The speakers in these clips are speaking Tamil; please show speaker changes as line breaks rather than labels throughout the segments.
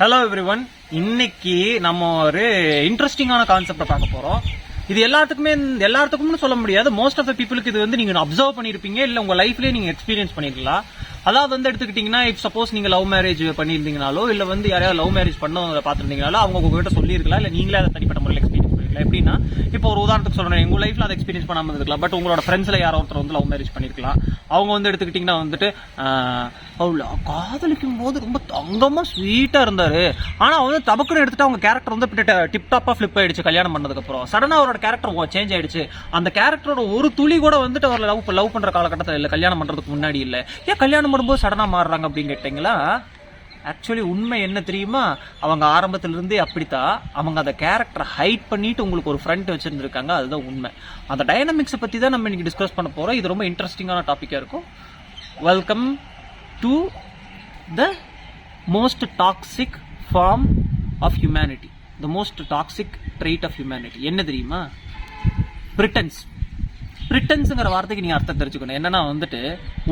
ஹலோ எவ்ரி ஒன் இன்னைக்கு நம்ம ஒரு இன்ட்ரெஸ்டிங்கான கான்செப்டை பார்க்க போறோம். இது எல்லாத்துக்குமே எல்லாத்துக்கும்னு சொல்ல முடியாது. மோஸ்ட் ஆஃப் த பீப்புளுக்கு இது வந்து நீங்க அப்சர்வ் பண்ணிருப்பீங்க. இல்ல உங்க லைஃப்லயே நீங்க எக்ஸ்பீரியன்ஸ் பண்ணிருக்கலாம். அதாவது வந்து எடுத்துக்கிட்டீங்கன்னா இப் சப்போஸ் நீங்க லவ் மேரேஜ் பண்ணியிருந்தீங்கனாலோ இல்ல வந்து யாரையாவது லவ் மேரேஜ் பண்ணவங்க பார்த்திருந்தீங்கனாலோ அவங்க உங்ககிட்ட சொல்லியிருக்கலாம். இல்ல நீங்களே அதை தனிப்பட்ட முறையில் எக்ஸ்பீரியன்ஸ் பண்ணிருக்கலாம் எப்படின்னா இப்போ ஒரு உதாரணத்துக்கு சொல்கிறேன் உங்கள் லைஃப்ல அதை எக்ஸ்பீரியன்ஸ் பண்ணாமல் இருக்கலாம் பட் உங்களோட ஃப்ரெண்ட்ஸில் யாரோ ஒருத்தர் வந்து லவ் மேரேஜ் பண்ணியிருக்கலாம் அவங்க வந்து எடுத்துக்கிட்டிங்கன்னா வந்துட்டு அவ்வளோ காதலிக்கும் போது ரொம்ப தங்கமாக ஸ்வீட்டாக இருந்தார். ஆனால் வந்து தபக்குன்னு எடுத்துட்டு அவங்க கேரக்டர் வந்து டிப் டாப்பா ஃப்ளிப் ஆகிடுச்சு கல்யாணம் பண்ணதுக்கப்புறம். சடனாக அவரோட கேரக்டர் சேஞ்ச் ஆகிடுச்சு அந்த கேரக்டரோட ஒரு துளி கூட வந்துட்டு அவர் லவ் லவ் பண்ணுற காலகட்டத்தில் இல்லை. கல்யாணம் பண்ணுறதுக்கு முன்னாடி இல்லை. ஏன் கல்யாணம் பண்ணும்போது சடனாக மாறுறாங்க அப்படின்னு கேட்டிங்களா? ஆக்சுவலி உண்மை என்ன தெரியுமா? அவங்க ஆரம்பத்திலிருந்தே அப்படித்தான் அவங்க அந்த கேரக்டரை ஹைட் பண்ணிட்டு உங்களுக்கு ஒரு ஃப்ரண்ட் வச்சுருந்துருக்காங்க. அதுதான் உண்மை. அந்த டைனமிக்ஸை பற்றி தான் நம்ம இன்னைக்கு டிஸ்கஸ் பண்ண போகிறோம் இது ரொம்ப இன்ட்ரெஸ்டிங்கான டாப்பிக்காக இருக்கும். Welcome to the most toxic form of humanity the most toxic trait of humanity என்ன தெரியுமா? பிரிட்டன்ஸ் பிரிட்டன்ஸுங்கிற வார்த்தைக்கு நீங்க அர்த்தம் தெரிஞ்சுக்கணும். என்னன்னா வந்துட்டு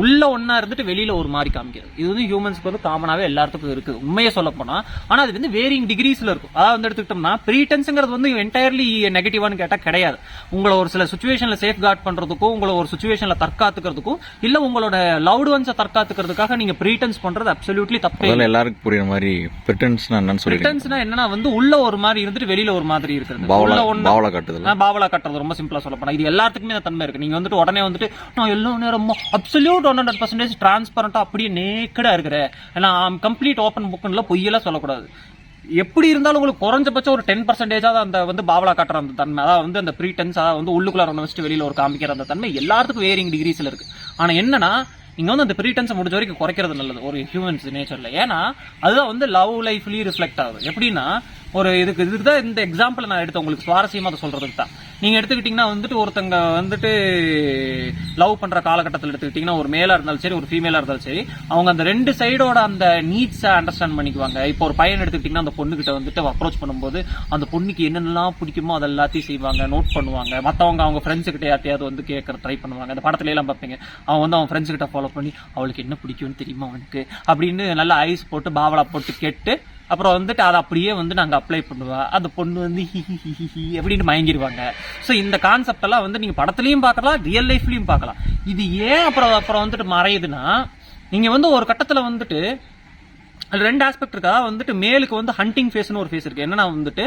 உள்ள ஒண்ணா இருந்துட்டு வெளியில ஒரு மாதிரி காமிக்கிறது. இது வந்து ஹியூமன்ஸ்க்கு வந்து காமனாவே எல்லாத்துக்கும் இருக்கு. உண்மையை சொல்ல போனா. ஆனா அது வந்து வேரிங் டிகிரிஸ்ல இருக்கும். அதாவது வந்து எடுத்துக்கிட்டோம்னா ப்ரீட்டன்ஸுங்கிறது வந்து என்டையர்லி நெகட்டிவான்னு கேட்டா கிடையாது. உங்களை ஒரு சில சுச்சுவேஷன்ல சேஃப் கார்ட் பண்றதுக்கும் உங்களை ஒரு சுச்சுவேஷன்ல தற்காத்துக்கிறதுக்கும் இல்ல உங்களோட லவ்டு ஒன்ஸை தற்காத்துக்கிறதுக்காக நீங்க ப்ரீட்டன்ஸ் பண்றது அப்சல்யூட்லி தப்பே
எல்லாருக்கும் புரியுற மாதிரி பிரிட்டன்ஸ்னா என்னன்னு சொல்லிடுங்க.
பிரிட்டன்ஸ்னா என்னன்னா வந்து உள்ள ஒரு மாதிரி இருந்துட்டு வெளியில ஒரு மாதிரி இருக்கிறது.
பாவலா
கட்டுறது ரொம்ப சிம்பிளா சொல்ல இது எல்லாத்துக்குமே தன்மை இருக்குது நீங்கள் வந்துட்டு உடனே வந்துட்டு நான் எல்லா நேரமும் அப்சல்யூட் ஒன் ஹண்ட்ரட் பர்சன்டேஜ் டிரான்ஸ்பரண்டா அப்படியே நேக்கடாக இருக்கிறேன். ஏன்னா கம்ப்ளீட் ஓப்பன் புக்குல பொய்யெல்லாம் சொல்லக்கூடாது. எப்படி இருந்தாலும் உங்களுக்கு குறைஞ்சபட்சம் ஒரு டென் பர்சன்டேஜாவது அந்த வந்து பாவலா காட்டுற அந்த தன்மை. அதாவது வந்து அந்த ப்ரீடென்ஸ் அதாவது வந்து உள்ளுக்குள்ள ஒன்று வச்சுட்டு வெளியில ஒரு காமிக்கிற அந்த தன்மை எல்லாத்துக்கும் வேரிங் டிகிரிஸில் இருக்கு. ஆனா என்னன்னா நீங்க வந்து அந்த ப்ரீடென்ஸை முடிஞ்ச வரைக்கும் குறைக்கிறது நல்லது. ஒரு ஹியூமன்ஸ் நேச்சர்ல ஏன்னா அதுதான் வந்து லவ் லைஃப்லேயும் ரிஃப்ளெக்ட் ஆகுது. எப்படின்னா ஒரு இதுக்கு இதுதான் இந்த எக்ஸாம்பிள் நான் எடுத்து உங்களுக்கு சுவாரஸ்யமாக அதை சொல்கிறதுக்கு தான். நீங்கள் எடுத்துக்கிட்டிங்கன்னா வந்துட்டு ஒருத்தங்க வந்துட்டு லவ் பண்ணுற காலகட்டத்தில் எடுத்துக்கிட்டிங்கன்னா ஒரு மேலாக இருந்தாலும் சரி ஒரு ஃபீமேலாக இருந்தாலும் சரி அவங்க அந்த ரெண்டு சைடோட அந்த நீட்ஸை அண்டர்ஸ்டாண்ட் பண்ணிக்குவாங்க. இப்போ ஒரு பையன் எடுத்துக்கிட்டிங்கன்னா அந்த பொண்ணுக்கிட்ட வந்துட்டு அப்ரோச் பண்ணும்போது அந்த பொண்ணுக்கு என்னென்னலாம் பிடிக்குமோ அதை எல்லாத்தையும் செய்வாங்க நோட் பண்ணுவாங்க. மற்றவங்க அவங்க ஃப்ரெண்ட்ஸுக்கிட்ட யார்ட்டையாவது வந்து கேட்கற ட்ரை பண்ணுவாங்க. அந்த படத்துல எல்லாம் பார்ப்பீங்க. அவன் வந்து அவன் ஃப்ரெண்ட்ஸ்கிட்ட ஃபாலோ பண்ணி அவளுக்கு என்ன பிடிக்கும்னு தெரியுமா அவனுக்கு அப்படின்னு நல்லா ஐஸ் போட்டு பாவலா போட்டு கேட்டு அப்புறம் வந்துட்டு அதை அப்படியே வந்து நாங்கள் அப்ளை பண்ணுவோம் அந்த பொண்ணு வந்து ஹி ஹி ஹி ஹி ஹி அப்படின்னு மயங்கிடுவாங்க ஸோ இந்த கான்செப்ட் எல்லாம் வந்து நீங்கள் படத்துலையும் பார்க்கலாம் ரியல் லைஃப்லையும் பார்க்கலாம். இது ஏன் அப்புறம் அப்புறம் வந்துட்டு மறையுதுன்னா நீங்கள் வந்து ஒரு கட்டத்தில் வந்துட்டு அது ரெண்டு ஆஸ்பெக்ட் இருக்கா? வந்துட்டு மேலுக்கு வந்து ஹண்டிங் ஃபேஸ்னு ஒரு ஃபேஸ் இருக்கு. என்னன்னா வந்துட்டு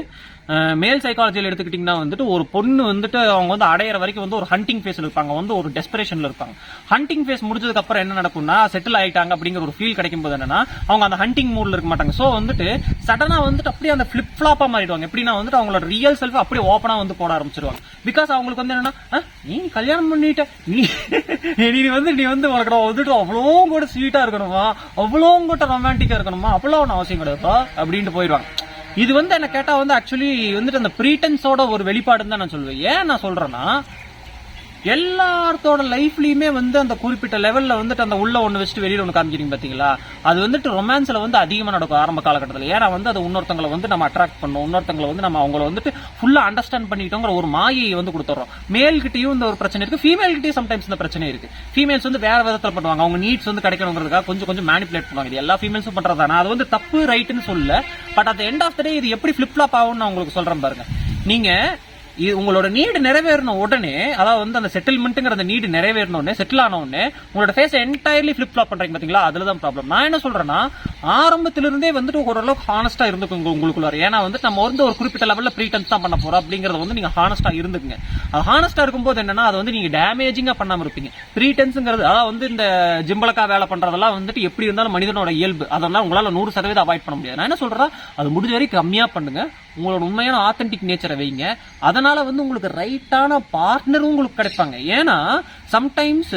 மேல் சைக்காலஜியில் எடுத்துக்கிட்டிங்கன்னா வந்துட்டு ஒரு பொண்ணு வந்துட்டு அவங்க வந்து அடையிற வரைக்கும் வந்து ஒரு ஹண்டிங் ஃபேஸ்ல இருப்பாங்க. வந்து ஒரு டெஸ்பரேஷன்ல இருப்பாங்க. ஹண்டிங் ஃபேஸ் முடிஞ்சதுக்கு அப்புறம் என்ன நடக்கும்னா செட்டில் ஆயிட்டாங்க அப்படிங்கிற ஒரு ஃபீல் கிடைக்கும் போது என்னன்னா அவங்க அந்த ஹண்டிங் மூட்ல இருக்க மாட்டாங்க. ஸோ வந்துட்டு சடனா வந்துட்டு அப்படியே அந்த ஃபிளிப் ஃபிளாப்பா மாறிடுவாங்க. எப்படின்னா வந்துட்டு அவங்களோட ரியல் செல்ஃப் அப்படியே ஓப்பனா வந்து போட ஆரம்பிச்சிருவாங்க. பிகாஸ் அவங்களுக்கு வந்து என்னன்னா நீ கல்யாணம் பண்ணிட்ட நீ நீ வந்து நீ வந்து உனக்கு நான் வந்துட்டு அவ்வளோ கூட ஸ்வீட்டா இருக்கணுமா? அவ்வளோ கூட ரொமான்டிக்கா இருக்கணுமா? அப்பெல்லாம் ஒன்றும் அவசியம் கிடையாதுப்பா அப்படின்ட்டு போயிடுவாங்க. இது வந்து என்ன கேட்டா வந்து ஆக்சுவலி வந்துட்டு அந்த ப்ரீட்டன்ஸோட ஒரு வெளிப்பாடுன்னு தான் நான் சொல்லுவேன் ஏன் நான் சொல்றேன்னா எல்லாத்தோட லைஃப்லயுமே வந்து அந்த குறிப்பிட்ட லெவல்ல வந்துட்டு அந்த உள்ள ஒண்ணு வச்சுட்டு வெளியில ஒண்ணு காமிக்கிறீங்க பாத்தீங்களா? அது வந்துட்டு ரொமான்ஸ்ல வந்து அதிகமா நடக்கும் ஆரம்ப காலகட்டத்தில். ஏன்னா வந்து அது இன்னொருத்தங்களை வந்து நம்ம அட்ராக்ட் பண்ணோம். இன்னொருத்தங்களை வந்து நம்ம அவங்கள வந்துட்டு ஃபுல்லா அண்டர்ஸ்டாண்ட் பண்ணிட்டோங்கிற ஒரு மாயை வந்து கொடுத்துறோம். மேல்கிட்டயும் இந்த ஒரு பிரச்சனை இருக்கு. ஃபீமேல் கிட்டயும் சம்டைம்ஸ் இந்த பிரச்சனை இருக்கு. ஃபீமேல்ஸ் வந்து வேற விதத்தில் பண்ணுவாங்க. அவங்க நீட்ஸ் வந்து கிடைக்கணுங்கிறதுக்காக கொஞ்சம் கொஞ்சம் மேனிபுலேட் பண்ணுவாங்க. இது எல்லா ஃபீமேல்ஸும் பண்றதானா அது வந்து தப்பு ரைட்டுன்னு சொல்ல but at end of the day இது எப்படி ஃபிளிப் ஃப்ளாப் ஆகும்னு நான் உங்களுக்கு சொல்றேன் பாருங்க. நீங்க இது உங்களோட நீடு நிறைவேறின உடனே அதாவது வந்து அந்த செட்டில்மெண்ட்ங்கிற அந்த நீடு நிறைவேறின உடனே செட்டில் ஆன உடனே உங்களோட ஃபேஸ் என்டையர்லி ஃபிளிப் ஃப்ளாப் பண்றீங்க பாத்தீங்களா? அதுல தான் ப்ராப்ளம் நான் என்ன சொல்றேன்னா ஆரம்பத்திலிருந்தே வந்துட்டு ஓரளவுக்கு ஹானஸ்டா இருந்துக்குங்க உங்களுக்குள்ளார. ஏன்னா வந்து நம்ம வந்து ஒரு குறிப்பிட்ட லெவலில் ப்ரீடென்ஸ் தான் பண்ண போறோம் அப்படிங்கறத வந்து நீங்க ஹானஸ்டா இருந்துக்குங்க. அது ஹானஸ்டா இருக்கும்போது என்னன்னா அது வந்து நீங்க டேமேஜிங்கா பண்ணாம இருப்பீங்க. ப்ரீடென்ஸ்ங்கிறது அதாவது வந்து இந்த ஜிம்பளக்கா வேலை பண்றதெல்லாம் வந்துட்டு எப்படி இருந்தாலும் மனிதனோட இயல்பு. அதெல்லாம் உங்களால நூறு சதவீதம் அவாய்ட் பண்ண முடியாது. நான் என்ன சொல்றேன் அது முடிஞ்ச வரைக்கும் கம்மியா பண்ணுங்க. உங்களோட உண்மையான ஆத்தென்டிக் நேச்சரை வைங்க. அதனால வந்து உங்களுக்கு ரைட்டான பார்ட்னரும் உங்களுக்கு கிடைப்பாங்க. ஏன்னா சம்டைம்ஸ்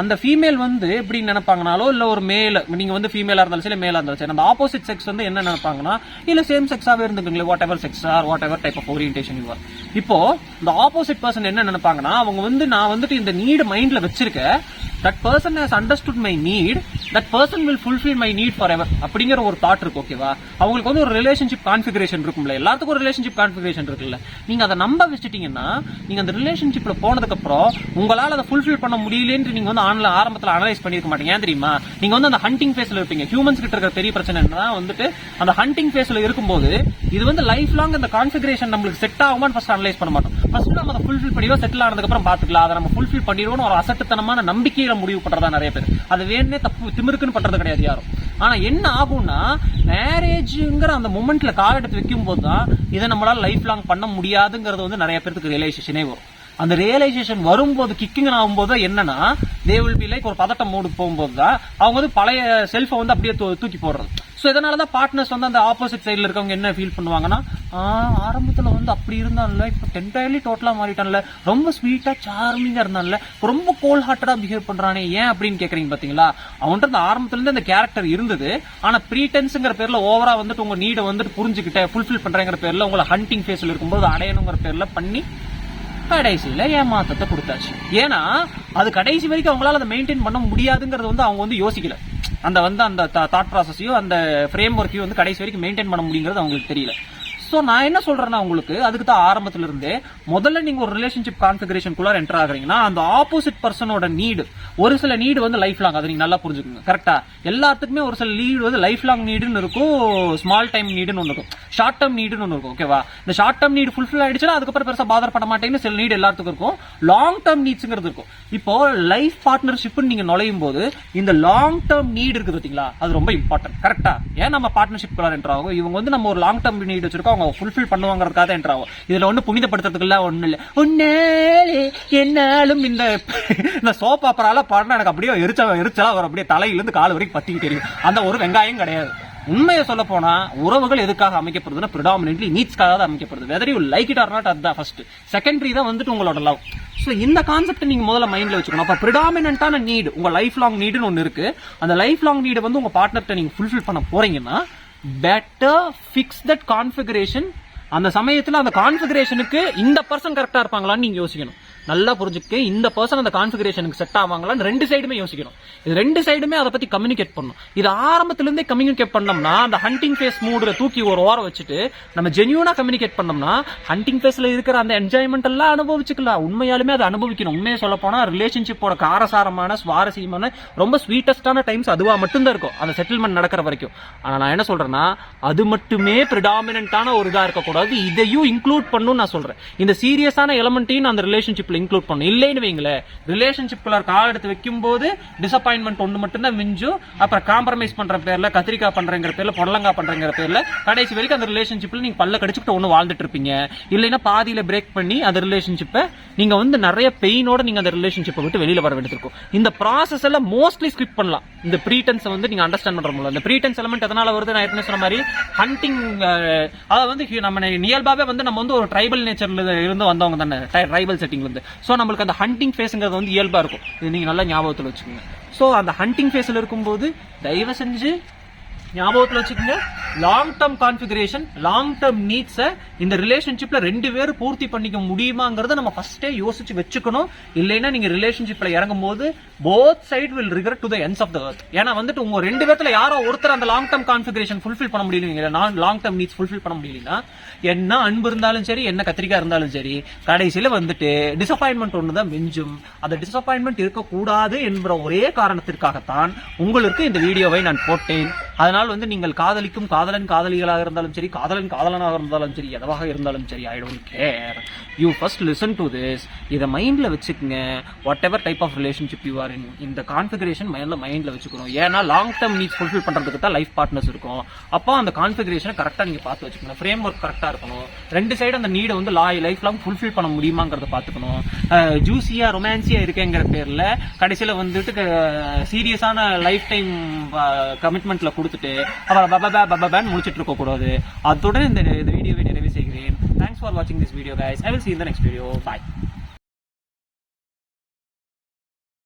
அந்த ஃபீமேல் வந்து எப்படி நினைப்பாங்கனாலோ இல்லை ஒரு மேல் நீங்கள் வந்து ஃபீமேலாக இருந்தாலும் சரி மேலாக இருந்தாலும் சரி அந்த ஆப்போசிட் செக்ஸ் வந்து என்ன நினைப்பாங்கன்னா இல்லை சேம் செக்ஸாவே இருந்துக்கங்களே whatever sex or whatever type of orientation you are இப்போ இந்த ஆப்போசிட் பர்சன் என்ன நினைப்பாங்கன்னா அவங்க வந்து நான் வந்துட்டு இந்த நீடு மைண்டில் வச்சிருக்கேன் that person has understood my need that person will fulfil my need forever அப்படிங்கிற ஒரு தாட் இருக்கு ஓகேவா அவங்களுக்கு வந்து ஒரு ரிலேஷன்ஷிப் கான்ஃபிகரேஷன் இருக்கும்ல எல்லாத்துக்கும் ஒரு ரிலேஷன்ஷிப் கான்ஃபிகரேஷன் இருக்குல்ல. நீங்கள் அதை நம்ப வச்சுட்டீங்கன்னா நீங்கள் அந்த ரிலேஷன்ஷிப்பில் போனதுக்கப்புறம் உங்களால் அதை ஃபுல்ஃபில் பண்ண முடியலன்னு நீங்க வந்து ஆன்ல ஆரம்பத்தில் அனலைஸ் பண்ணிருக்க மாட்டீங்க. ஏன் தெரியுமா? நீங்க வந்து அந்த ஹண்டிங் ஃபேஸ்ல இருப்பீங்க. ஹியூமன்ஸ் கிட்ட இருக்கிற பெரிய பிரச்சனை என்னன்னா வந்துட்டு அந்த ஹண்டிங் ஃபேஸ்ல இருக்கும்போது இது வந்து லைஃப் லாங் அந்த கான்ஃபிகரேஷன் நம்மளுக்கு செட் ஆகுமான்னு ஃபர்ஸ்ட் அனலைஸ் பண்ண மாட்டோம். ஃபர்ஸ்ட் நம்ம அதை ஃபுல்ஃபில் பண்ணிடுவோம். செட்டில் ஆனதுக்கு அப்புறம் பாத்துக்கலாம் அதை நம்ம ஃபுல்ஃபில் பண்ணிடுவோம் ஒரு அசட்டுத்தனமான நம்பிக்கையில முடிவு பண்றதா நிறைய பேர். அது வேணே தப்பு திமிருக்குன்னு பண்றது கிடையாது யாரும். ஆனா என்ன ஆகும்னா மேரேஜ்ங்கிற அந்த மூமெண்ட்ல கால் எடுத்து வைக்கும் போது தான் இதை நம்மளால லைஃப் லாங் பண்ண முடியாதுங்கிறது வந்து நிறைய பேருக்கு ரியலைசேஷனே வரும். அந்த ரியலைசேஷன் வரும்போது கிக்கிங் ஆகும்போது என்னன்னா தே வில் பி லைக் ஒரு பதட்டம் மூடு போகும்போது தான் அவங்க வந்து பழைய செல்ஃபை வந்து அப்படியே தூ- தூக்கி போடுறது. ஸோ இதனால தான் பார்ட்னர்ஸ் வந்து அந்த ஆப்போசிட் சைடில் இருக்கவங்க என்ன ஃபீல் பண்ணுவாங்கன்னா ஆரம்பத்தில் வந்து அப்படி இருந்தான்ல இப்போ டென்டைலி டோட்டலாக மாறிட்டான்ல ரொம்ப ஸ்வீட்டாக சார்மிங்காக இருந்தான்ல ரொம்ப கோல் ஹார்ட்டடாக பிஹேவ் பண்ணுறானே ஏன் அப்படின்னு கேட்குறீங்க பார்த்தீங்களா அவன்கிட்ட அந்த ஆரம்பத்துலேருந்து அந்த கேரக்டர் இருந்தது. ஆனால் ப்ரீடென்ஸுங்கிற பேரில் ஓவராக வந்துட்டு உங்கள் நீடை வந்துட்டு புரிஞ்சுக்கிட்டேன் ஃபுல்ஃபில் பண்ணுறேங்கிற பேரில் உங்களை ஹண்டிங் ஃபேஸில் இருக்கும்போது அடையணுங்கிற பேரில் பண்ணி கடைசியில ஏமாத்தத்தை கொடுத்தாச்சு. ஏன்னா அது கடைசி வரைக்கும் அவங்களால அதை மெயின்டைன் பண்ண முடியாதுங்கிறது வந்து அவங்க வந்து யோசிக்கல. அந்த வந்து அந்த தாட் ப்ராசஸையும் அந்த ஃப்ரேம் ஒர்க்கையும் வந்து கடைசி வரைக்கும் மெயின்டைன் பண்ண முடியுங்கிறது அவங்களுக்கு தெரியல. ஸோ நான் என்ன சொல்றேன்னா உங்களுக்கு அதுக்கு தான் ஆரம்பத்துல இருந்தே முதல்ல நீங்க ஒரு ரிலேஷன்ஷிப் கான்ஃபிகரேஷனுக்குள்ள என்டர் ஆகுறீங்கன்னா அந்த ஆப்போசிட் பர்சனோட நீடு ஒரு சில நீடு வந்து லைஃப் லாங் அதை நீங்க நல்லா புரிஞ்சுக்கோங்க. கரெக்டா எல்லாத்துக்குமே ஒரு சில நீடு வந்து லைஃப் லாங் நீடுன்னு இருக்கும் ஸ்மால் டைம் நீடுன்னு ஒன்று இருக்கும். ஷார்ட் டேர்ம் நீடுன்னு ஒன்று இருக்கும் ஓகேவா இந்த ஷார்ட் டேர்ம் நீடு ஃபுல்ஃபில் ஆயிடுச்சுன்னா அதுக்கப்புறம் பெருசாக பாதர் பண்ண மாட்டேங்குன்னு சில நீடு எல்லாத்துக்கும் இருக்கும். லாங் டேர்ம் நீட்ஸுங்கிறது இருக்கும். இப்போ லைஃப் பார்ட்னர்ஷிப்னு நீங்க நுழையும் போது இந்த லாங் டேர்ம் நீடு இருக்குது பார்த்தீங்களா அது ரொம்ப இம்பார்ட்டன்ட் கரெக்டா ஏன் நம்ம பார்ட்னர்ஷிப் குள்ள ஆகும்? இவங்க வந்து நம்ம ஒரு லாங் டேர்ம் நீட் வச்சிருக்கோம் அவங்க ஃபுல்ஃபில் பண்ணுவாங்கிறதுக்காக தான் ஆகும். இதில் ஒன்றும் புனிதப்படுத்துறதுக்குலாம் ஒன்றும் இல்லை. உன்னாலே என்னாலும் இந்த இந்த சோப் ஆப்பரால பாடினா எனக்கு அப்படியே எரிச்சல் எரிச்சலா வரும். அப்படியே தலையிலேருந்து கால் வரைக்கும் பத்திக்கிட்டு தெரியும். அந்த ஒரு வெங்காயம் கிடையாது. உண்மையை சொல்ல போனா உறவுகள் எதுக்காக அமைக்கப்படுதுன்னா ப்ரிடாமினென்ட்லி நீட்ஸ்க்காக தான் அமைக்கப்படுது. Whether you like it or not அதுதான் ஃபர்ஸ்ட் செகண்டரி தான் வந்துட்டு உங்களோட லவ் ஸோ இந்த கான்செப்ட் நீங்கள் முதல்ல மைண்டில் வச்சுக்கணும். அப்போ ப்ரிடாமினன்டான நீடு உங்கள் லைஃப் லாங் நீடுன்னு ஒன்று இருக்குது அந்த லைஃப் லாங் நீடு வந்து உங்கள் பார்ட்னர்கிட்ட நீங்கள் ஃபுல்ஃபில் பண்ண போகிறீங்கன்னா பெட்டர் ஃபிக்ஸ் தட் கான்ஃபிகரேஷன் அந்த சமயத்தில் அந்த கான்ஃபிகரேஷனுக்கு இந்த பர்சன் கரெக்டாக இருப்பாங்களான்னு நீங்கள் யோசிக்கணும். நல்லா புரிஞ்சுக்க இந்த பர்சன் அந்த கான்ஃபிகரேஷனுக்கு செட் ஆவாங்களான்னு ரெண்டு சைடுமே யோசிக்கணும். இது ரெண்டு சைடுமே அதை பத்தி கம்யூனிகேட் பண்ணணும். இது ஆரம்பத்திலிருந்தே கம்யூனிகேட் பண்ணோம்னா அந்த ஹண்டிங் ஃபேஸ் மூடுல தூக்கி ஒரு ஓரம் வச்சுட்டு நம்ம ஜென்யூனா கம்யூனிகேட் பண்ணோம்னா ஹண்டிங் ஃபேஸ்ல இருக்கிற அந்த என்ஜாய்மெண்ட் எல்லாம் அனுபவிச்சுக்கலாம். உண்மையாலுமே அதை அனுபவிக்கணும். உண்மையை சொல்ல போனா ரிலேஷன்ஷிப்போட காரசாரமான சுவாரஸ்யமான ரொம்ப ஸ்வீட்டஸ்டான டைம்ஸ் அதுவா மட்டும்தான் இருக்கும். அந்த செட்டில்மெண்ட் நடக்கிற வரைக்கும். ஆனா நான் என்ன சொல்றேன்னா அது மட்டுமே ப்ரிடாமினன்டான ஒரு இதா இருக்கக்கூடாது. இதையும் இன்க்ளூட் பண்ணும் நான் சொல்றேன். இந்த சீரியஸான எலமெண்ட்டையும் அந்த ரிலேஷன்ஷிப் ரிலேஷன்ஷிப்பில் இன்க்ளூட் பண்ணும் இல்லைன்னு வைங்களேன் ரிலேஷன்ஷிப்பில் கால் எடுத்து வைக்கும்போது டிசப்பாயின்மெண்ட் ஒன்று மட்டும்தான் மிஞ்சும். அப்புறம் காம்ப்ரமைஸ் பண்ற பேர்ல கத்திரிக்காய் பண்ணுறங்கிற பேர்ல புடலங்காய் பண்றங்கிற பேர்ல கடைசி வரைக்கும் அந்த ரிலேஷன்ஷிப்பில் நீங்கள் பல்ல கடிச்சுக்கிட்டு ஒன்று வாழ்ந்துட்டு இருப்பீங்க. இல்லைன்னா பாதியில பிரேக் பண்ணி அந்த ரிலேஷன்ஷிப்பை நீங்கள் வந்து நிறைய பெயினோட நீங்கள் அந்த ரிலேஷன்ஷிப்பை விட்டு வெளியில் வர வேண்டியிருக்கும் இந்த ப்ராசஸ் எல்லாம் மோஸ்ட்லி ஸ்கிப் பண்ணலாம். இந்த ப்ரீடென்ஸ் வந்து நீங்க அண்டர்ஸ்டாண்ட் பண்ற முடியல இந்த ப்ரீடென்ஸ் எலமெண்ட் எதனால வருது? நான் ஏற்கனவே சொன்ன மாதிரி ஹண்டிங் அதாவது வந்து நம்ம இயல்பாவே வந்து நம்ம வந்து ஒரு ட்ரைபல் நேச்சர்ல இருந்து வந்தவங்க தானே. ட்ரைபல் செட்டிங்ல இருந்து. ஸோ நம்மளுக்கு அந்த ஹண்டிங் ஃபேஸ்ங்கிறது வந்து இயல்பா இருக்கும். இது நீங்க நல்லா ஞாபகத்தில் வச்சுக்கோங்க. ஸோ அந்த ஹண்டிங் ஃபேஸில் இருக்கும்போது தயவு செஞ்சு ஞாபகத்தில் வச்சுக்கோங்க. Long term configuration long term நீட்ஸை இந்த ரிலேஷன்ஷிப்பில் ரெண்டு பேரும் பூர்த்தி பண்ணிக்க முடியுமாங்கிறத நம்ம ஃபஸ்ட்டே யோசிச்சு வச்சுக்கணும். இல்லைன்னா நீங்கள் ரிலேஷன்ஷிப்பில் இறங்கும் போது both side will rigour to the ends of the earth ஏன்னா வந்துட்டு உங்கள் ரெண்டு பேர்த்தில் யாரோ ஒருத்தர் அந்த லாங் டேர்ம் கான்ஃபிகரேஷன் ஃபுல்ஃபில் பண்ண முடியலீங்க லாங் டேர்ம் நீட்ஸ் ஃபுல்ஃபில் பண்ண முடியலனா என்ன அன்பு இருந்தாலும் சரி என்ன கத்திரிக்காய் இருந்தாலும் சரி கடைசியில் வந்துட்டு டிசப்பாயின்மெண்ட் ஒன்று தான் மிஞ்சும். அந்த டிசப்பாயின்மெண்ட் இருக்கக்கூடாது என்கிற ஒரே காரணத்திற்காகத்தான் உங்களுக்கு இந்த வீடியோவை நான் போட்டேன். அதனால் வந்து நீங்கள் காதலிக்கும் காதலன் காதலிகளாக இருந்தாலும் சரி காதலன் காதலனாக இருந்தாலும் சரி எதவாக இருந்தாலும் சரி I don't care you first listen to this இதை மைண்டில் வச்சுக்கோங்க. Whatever type of relationship you are in இந்த கான்ஃபிகரேஷன் மைண்டில் மைண்டில் வச்சுக்கணும். ஏன்னா லாங் டேர்ம் நீட்ஸ் ஃபுல்ஃபில் பண்ணுறதுக்கு தான் லைஃப் பார்ட்னர்ஸ் இருக்கும். அப்போ அந்த கான்ஃபிகரேஷனை கரெக்டாக நீங்கள் பார்த்து வச்சுக்கணும். ஃப்ரேம் ஒர்க் கரெக்டாக இருக்கணும். ரெண்டு சைடு அந்த நீடை வந்து லா லைஃப் லாங் ஃபுல்ஃபில் பண்ண முடியுமாங்கிறத பார்த்துக்கணும். ஜூசியாக ரொமான்சியாக இருக்கேங்கிற பேரில் கடைசியில் வந்துட்டு சீரியஸான லைஃப் டைம் கமிட்மெண்ட்டில் கொடுத்துட்டு அப்புறம் பபா பபான்னு முடிச்சிட்டு இருக்கக்கூடாது அத்துடன் இந்த இந்த வீடியோவை நிறைவு செய்கிறேன். தேங்க்ஸ் ஃபார் வாட்சிங் this video guys I will see you in the next